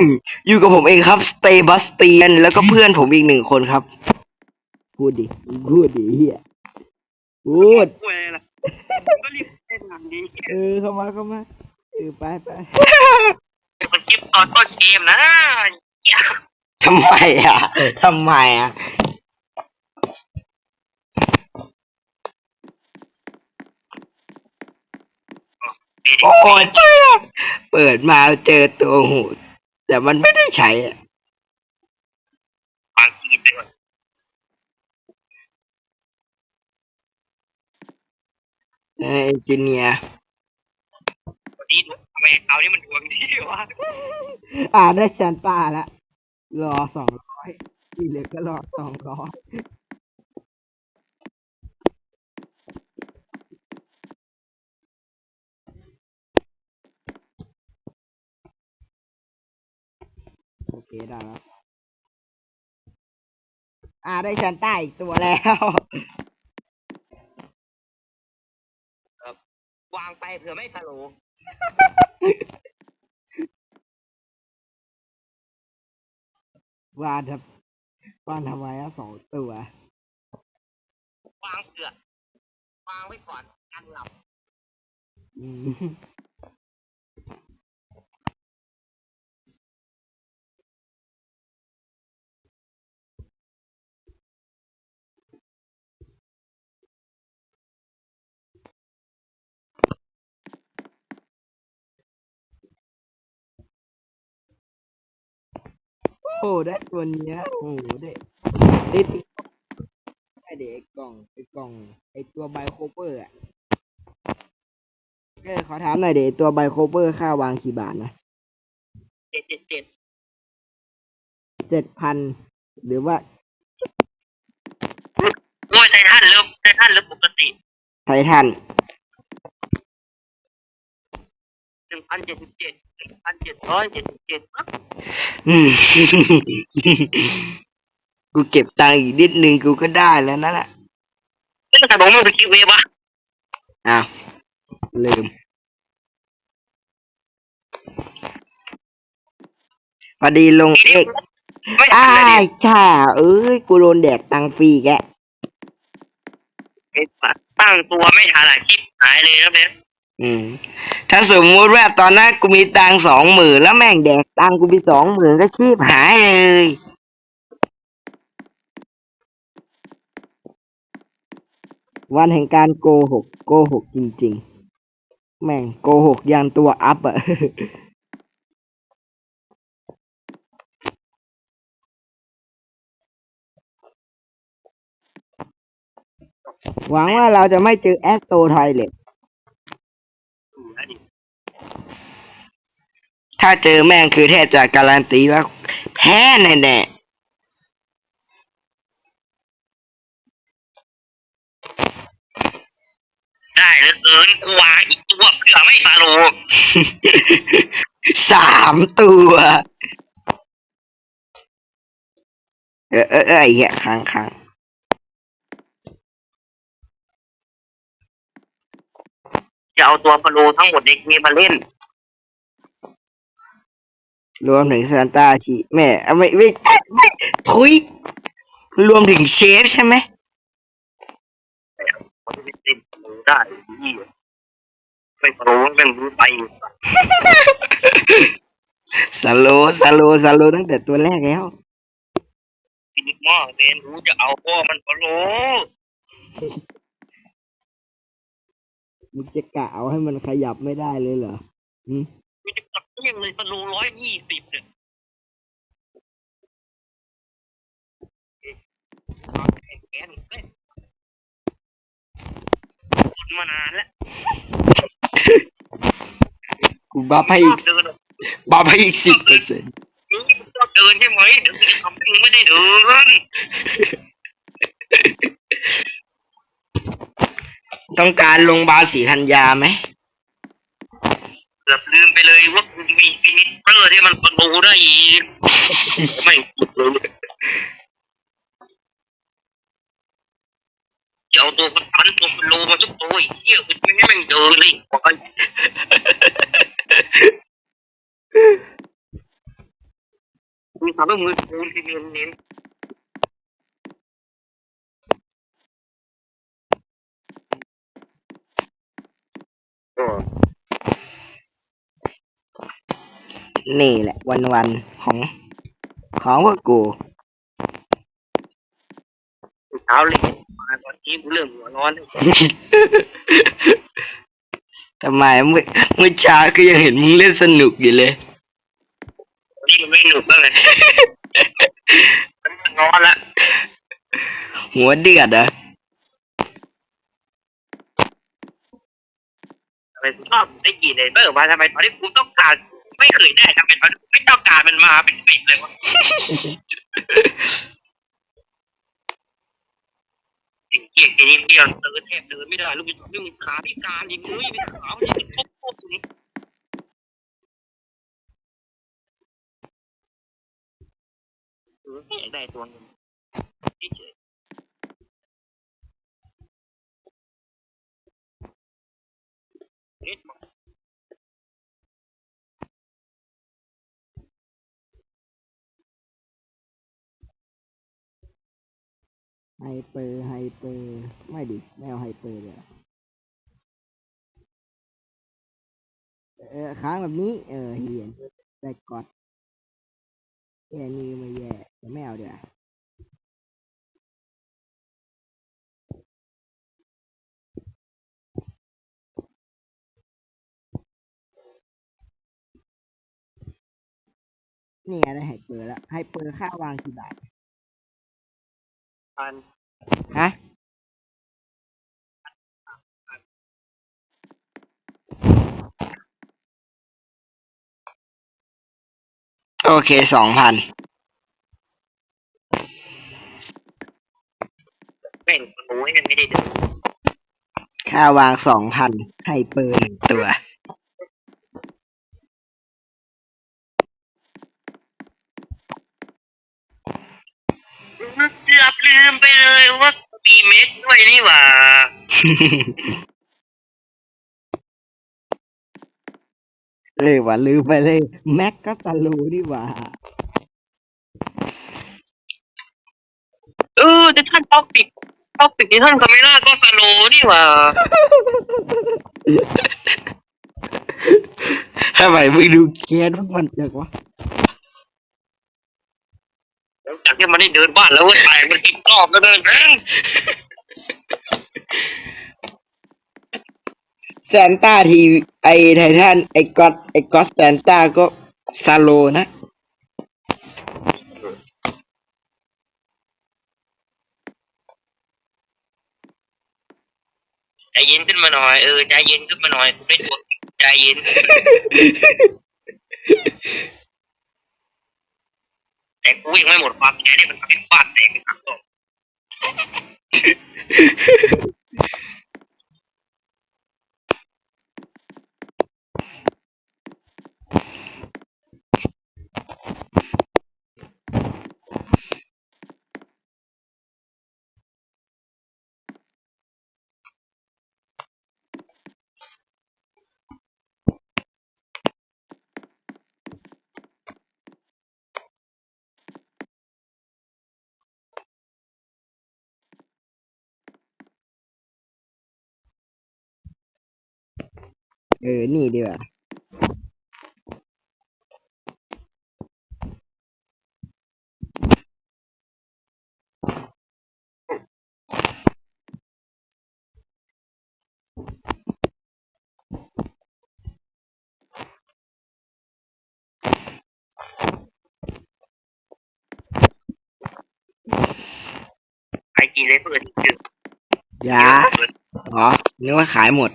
มอยู่กับผมเองครับสเตบัสเตียนแล้วก็เพื่อนผมอีกหนึ่งคนครับ พูดดิพูดดิเฮียพูดเว้ยล่ะก็รีบเล่นหนังดีเออเข้ามาเข้ามาเออไปไปมันคลิปตอนต้นเกมนะทำไมอะทำไมอะโอ้ยเปิดมาเจอตัวหูด แต่มันไม่ได้ใช้อะบางทีไปก่อนเออเอนจิเนียร์วันนี้ดูทำไมเอานี่มันดวงดีวะอ่าได้ซานต้าแล้วรอสองร้อยที่เหลือก็รอสองร้อย โอเคได้แล้วอ่าได้ซานต้าอีกตัวแล้ววางไปเผื่อไม่ทะลุวานทำวานทำไมอะสองตัว วางเผื่อวางไว้ก่อนกันหลับ อืม โอ้ได้ตัวเนี้ยโอ้โหได้ได้ติ๊กไอเด็กกล่องไอกล่องไอตัวไบโคเปอร์อะเออขอถามหน่อยเด็ตัวไบโคเปอร์ค่าวางกี่บาทนะเจ็ดเจ็ดเจ็ดเจ็ดพันหรือว่าโอ้ยไททันเริ่มไททันเริ่มปกติไททัน นึ่งพันเจ็ดสิบเจ็ดหนึ่งพันเจ็ดร้อยเจ็ดสิบเจ็ดอืม กูเก็บตังค์อีกนิดนึงกูก็ได้แล้วนั่นแหละเล่นแต่ผมมันเป็นคลิปเวฟวะอ้าวลืมพอดีลงเอกไม่ทัอ้านเลยยช่าเอ้ย กูโดนแดกตังค์ฟรีแกไอ้สัตว์ตั้งตัวไม่ทันอะคลิปหายเลยนะเบส อืม ถ้าสมมุติว่าตอนนั้นกูมีตังสองหมื่นแล้วแม่งแดกตังกูไปสองหมื่นก็ชีพหายเลย วันแห่งการโกหก โกหกจริง ๆ แม่งโกหกยันตัวอัพอะหวังว่าเราจะไม่เจอแอสโตไทเลต ถ้าเจอแม่งคือแทบจะการันตีว่า แพ้แน่ได้เหลือเกินกูวางอีกตัวเผื่อไม่ทะลุๆสามตัวเออเออเออไอ้เหี้ยค้างค้าง จะเอาตัวพะโลทั้งหมดในเกมมาเล่น รวมถึงซานต้าชีแม่เอาไม่ไม่ไม่ทุยรวมถึงเชฟใช่ไหมมันจะเป็นหมูได้ที่ไม่พะโลเป็นรู้ไปสโลว์สโลว์สโลว์ตั้งแต่ตัวแรกแล้วฟินิกมอเรนรู้จะเอาพ่อมันพะโล มึงจะกะเอาให้มันขยับไม่ได้เลยเหรอหืมกูจะกดเที่ยงเลยพะโลร้อยยี่สิบเนี่ยแกนเล่นคนมานานแล้วกูบัฟให้ชอีอกบเดินอะบัฟให้อีกสิบเปอร์เซ็นต์มึงชอบเดินใช่ไหมเดี๋ยวกูจะทำให้มึงไม่ได้เดิน ต้องการลงบาลสีธัญญาไหมเกือบลืมไปเลยว่ากูมีฟินิชเตอร์ที่มันพะโลได้อีกไม่เลยจะเอาตัวมันพันตัวมันโลมาทุกตัวไอ้เหี้ยมันไม่ให้มันเดินเลยบอกไปมีความร่วมมือกูที่เน้นเน้น นี่แหละ วันวันๆของ ของพวกกู เช้าเลยมาก่อนที่กูเริ่มหัวร้อนเลยทำไมเมื่อเมื่อเช้าก็ยังเห็นมึงเล่นสนุกอยู่เลย นี่มันไม่หนุกบ้างเลยมันร้อนละหัวเดือดเหรอะ ทำ ไมกูชอบได้กี่เลยเบอร์ว่าทำไมตอนที่กูต้องการไม่เคยได้ทำไมตอนที่กูไม่ต้องการมันมาเป็นปิดเลยวะสิ่งเกียดทีนี้เดียวเดินแทบเดินไม่ได้ลูกพี่ลูกขาพิการดิมือยังขามันยังเป็นครบครบอยู่นี่เอออยากได้ตัวหนึงเฉย ไฮเปอร์ไฮเปอร์ไม่ดิไม่เอาไฮเปอร์เลยเออค้างแบบนี้ เออเหียนแต่กอดแค่นี้ไม่แย่แต่ไม่เอาเดี๋ยวนี่ไงได้ไฮเปอร์แล้วไฮเปอร์ค่าวางกี่บาท พันฮะโอเคสองพันแม่งโอ้ยยังไม่ได้เดินค่าวางสองพันไฮเปอร์หนึ่งตัว เกือบลื มไปเลยว่ามีเม็ดด้วยนี่หว่า เลยว่าลืมไปเลย แม็กก็สโลูนี่หว่า เออแต่ท่านท็อปิกท็อปิกที่ท่านคาเมล่าก็สโลว์นี่หว่า ทำไมมึงดูแค้นพวกมันจังวะหลัง จากที่มันได้เดินบ้านแล้วเว้ยตายมันติดรอบแล้วเดินแม่งแซนต้าทีไอไททันไอก็อตไอก็อตแซนต้าก็สโลนะใจเย็นขึ้นมาหน่อยเออใจเย็นขึ้นมาหน่อยกูได้ตัวใจเย็น แต่กูยังไม่หมดความแค้นนี่มันทำให้บ้านแตกเป็นครั้งสอง เออ นี่ดีกว่าไอจีเลยเปิดจืดยาอ๋อ นึกว่าขายหมด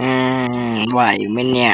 อืม ไหวไหมเนี่ย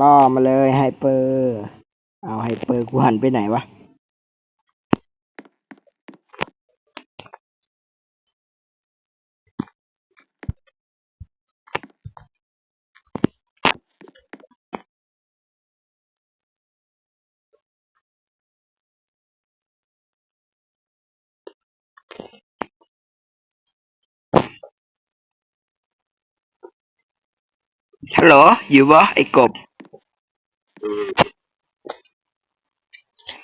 ล่อมาเลยไฮเปอร์ เอาไฮเปอร์กูหันไปไหนวะ ฮัลโหลอยู่บ่ไอ้กบ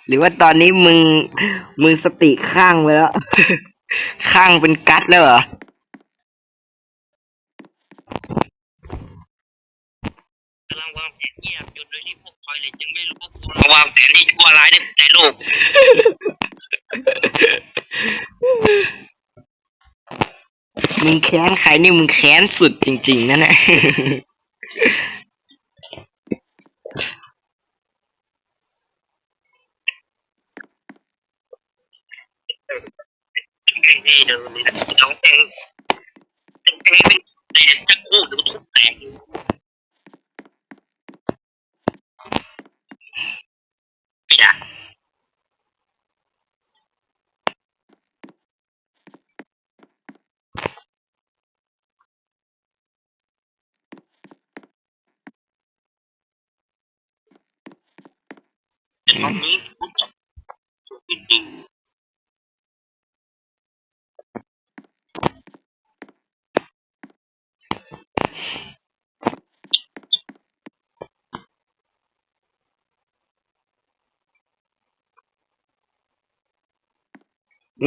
หรือว่าตอนนี้มึง มึงสติข้างไปแล้ว ข้างเป็นกัดแล้วเหรอ กำลังวางแผนเยียบอยู่โดยที่พวกคอยเลยยังไม่รู้ว่ากูกำลังวางแผนที่ชั่วร้ายในในโลก มึงแค้นใครนี่มึงแค้นสุดจริง ๆนั่นแหละ ไม่ได้เดินเลยนะน้องแองเป็นเพลงเป็นเด็ดจะกู้หรือทุบแตกไม่ได้ แต่ตอนนี้รู้จักจริง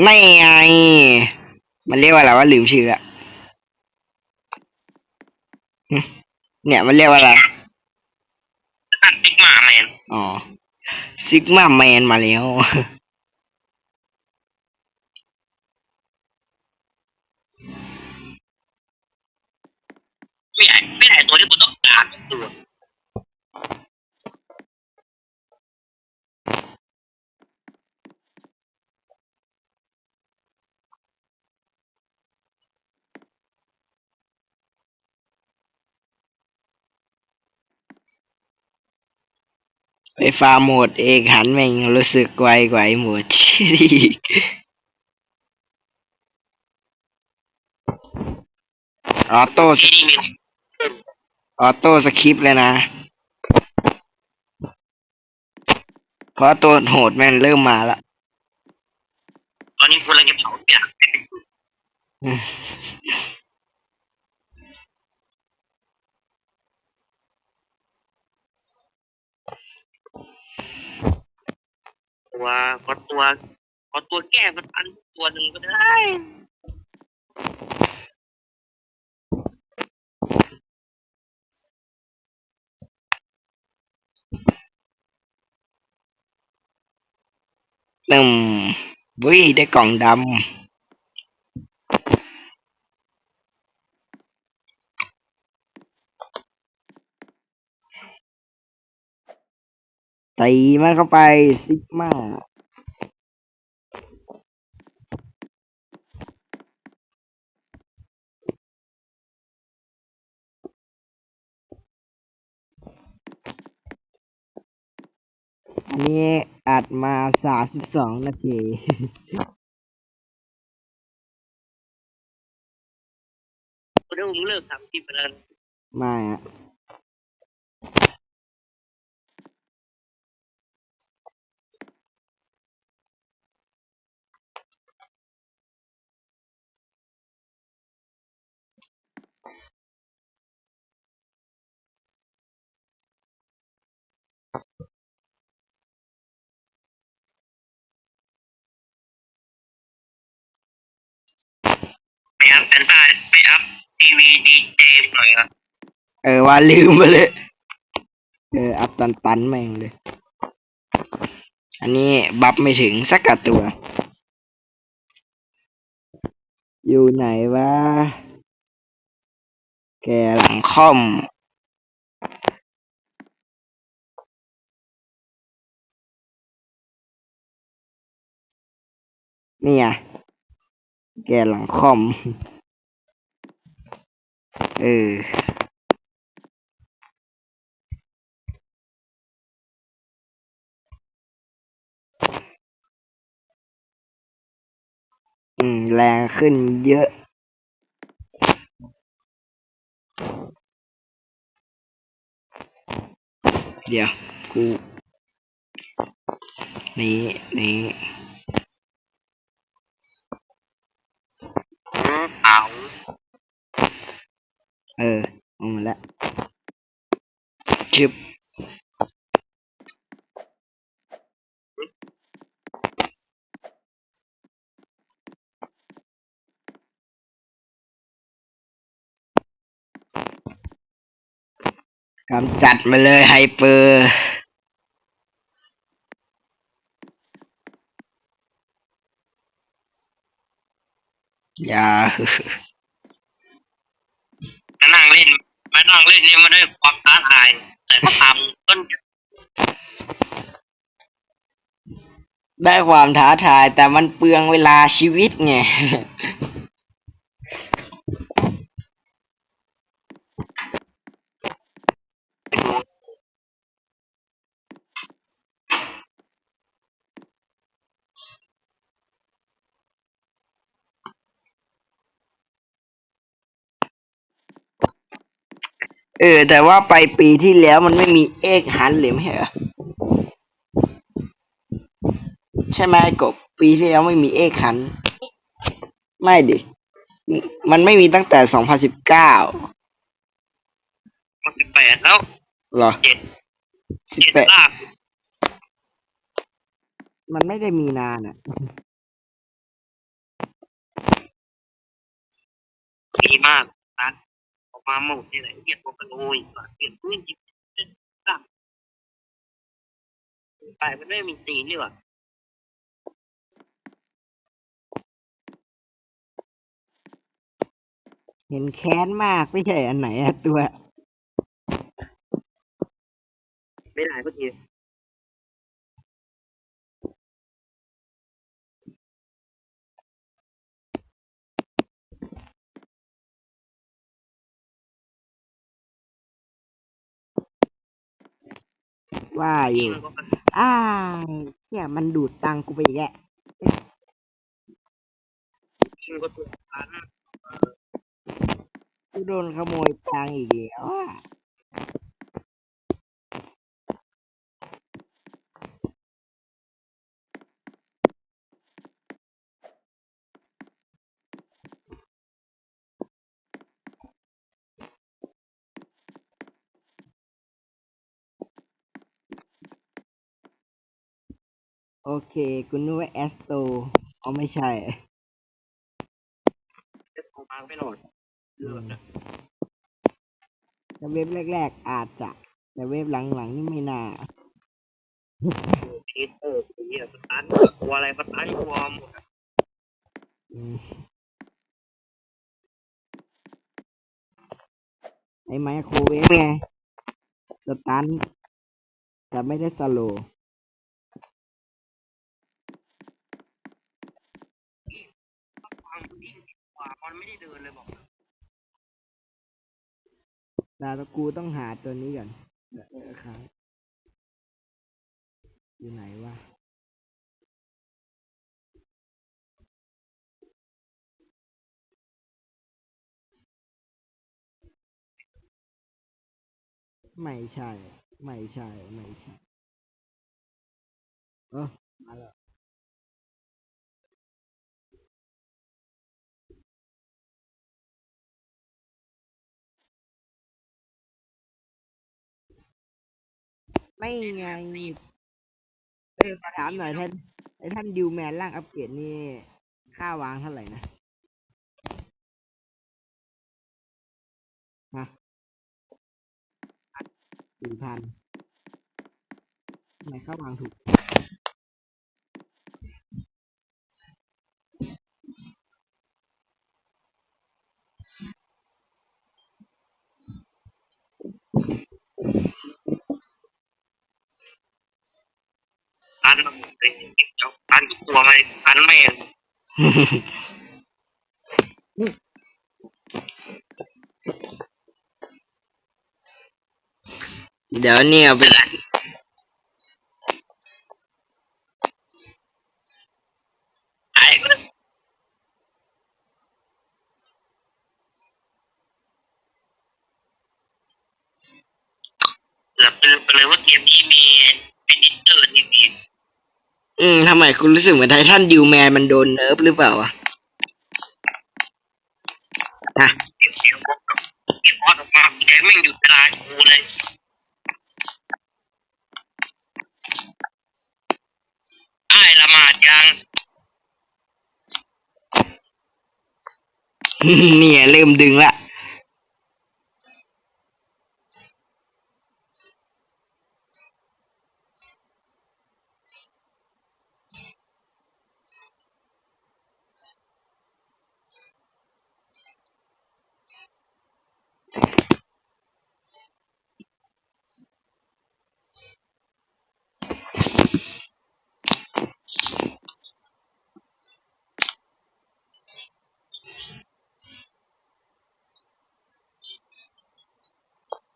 ไม่ไง มันเรียกว่าอะไรว่าลืมชื่อละหึเนี่ยมันเรียกว่าอะไรๆตั้งติ๊กมาแมน อ๋อ ซิกมาแมนมาแล้ว ไม่ใช่ไม่ใช่ตัวที่ผมต้องการตัว ไอ้ ฟาร์มโหมดเอกหันแม่งรู้สึกไวกว่าไอ้โหมดชิลีกออโต้สที่นี่มีออโต้สคริปต์เลยนะ เพราะตัวโหดแม่งเริ่มมาละตอนนี้กูกำลังจะเผาเนี่ย ตัวขอตัวขอตัวแก้มันอันตัวหนึ่งก็ได้ตึมวิได้กล่องดำ ตีมันเข้าไปซิกมาอันนี้อัดมาสามสิบสองนาทีกูเดี๋ยวมึงเลิกทำคลิปไปแล้วไม่อะ ไปอัพแฟนตาไปอัพทีวีดีเจหน่อยครับเออว่าลืมไปเลย เออ อัพตันตันแม่งเลย อันนี้บัฟไม่ถึงสักกะตัว อยู่ไหนวะ แกหลังค่อม นี่ย แกหลังคอม เออ อืม แรงขึ้นเยอะเดี๋ยวกู นี้ นี้ เอาเออเอามาแล้วจึบกำจัดมาเลยไฮเปอร์ อย่ามานั่งเล่นมานั่งเล่นเนี่ยมันได้ความท้าทาย แต่ถ้าทำต้นได้ความท้าทายแต่มันเปลืองเวลาชีวิตไง เออ แต่ว่าไปปีที่แล้วมันไม่มีเอกหันเลยไม่ใช่เหรอใช่ไหมกบ ปีที่แล้วไม่มีเอกหัน ไม่ดิ มันไม่มีตั้งแต่สองพันสิบเก้ามันสิบแปดแล้วหรอเจ็ดสิบเจ็ดแปดลากมันไม่ได้มีนานอะดีมากนะ ออกมาหมดที่ไหนเกียดโปกโนยเกียดพื้นจิบลากไปมันไม่มีตีนนี่หว่าเห็นแค้นมากไม่ใช่อันไหนอะตัว ไม่ได้ก็ ว่าอนี่ยู่มันก็อ้าวเนี่ยมันดูดตังค์กูไปอีกแกชิงก็ตัวอันกูโดนขโมยตังค์อีกแล้ว เคกูนึกว่าแอสโตอ๋อไม่ใช่จะออกมาไม่หลอดเลือดนะแต่เว็บแรก ๆ อาจจะ แต่เว็บหลัง ๆ นี่ไม่น่าพีเตอร์เฮียสตาร์ทกลัวอะไรสตาร์ทกลัวหมดอะอืมไอ้ไมโครเวฟไงสตันแต่ไม่ได้สโลว์ ความดิ้นกว่ามันไม่ได้เดินเลยบอกแต่กูต้องหาตัวนี้ก่อนออเออครับอยู่ไหนวะไม่ใช่ ไม่ใช่ ไม่ใช่ เออมาแล้ว ไม่ไงเอ้ยขถามหน่อยท่านไอ้ท่านดิวแมนร่างอัปเกรดนี่ ค่าวางเท่าไหร่นะฮะสี่พันไหนค่าวางถูก พันมันเป็นเจ้าพันกลัวไหมอันไม่เดี๋ยวเนี่ยเอาไปไอืมทำไมคุณรู้สึกเหมือนไททันดิวแมนมันโดนเนิร์ฟหรือเปล่าวะอะเดี๋ยวเดี๋ยวพวกกับเดี๋ยวพอดออกมาแกแม่งหยุดเวลากูเลยไอ้ละหมาดยัง เนี่ยเริ่มดึงละ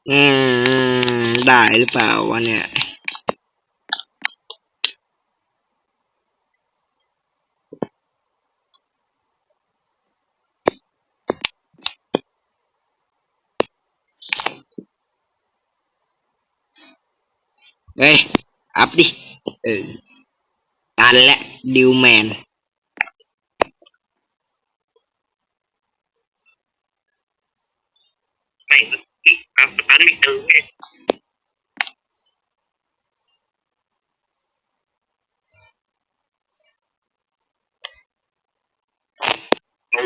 อืม ได้หรือเปล่าวะเนี่ยเฮ้ย อัพดิ เออ ตันและดิวแมน ไม่ นี่อะอันไม่เจอเว้ยโอ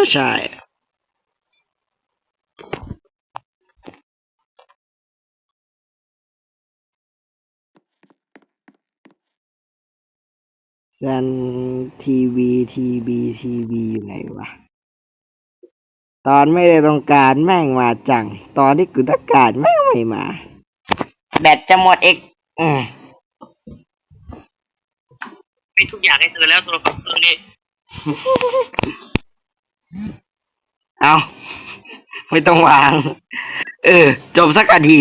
้ย เป็นที่สุดเลยล่ะหายตัวเงินได้แล้วมั้งก็ใช่ซันทีวีทีบีทีวีอยู่ไหนวะ ตอนไม่ได้ต้องการแม่งมาจัง ตอนที่กูต้องการแม่งไม่มา แบตจะหมดเอกอืมเป็นทุกอย่างให้เธอแล้วตัวละครเธอนี่เอาไม่ต้องวาง เออ จบสักนาที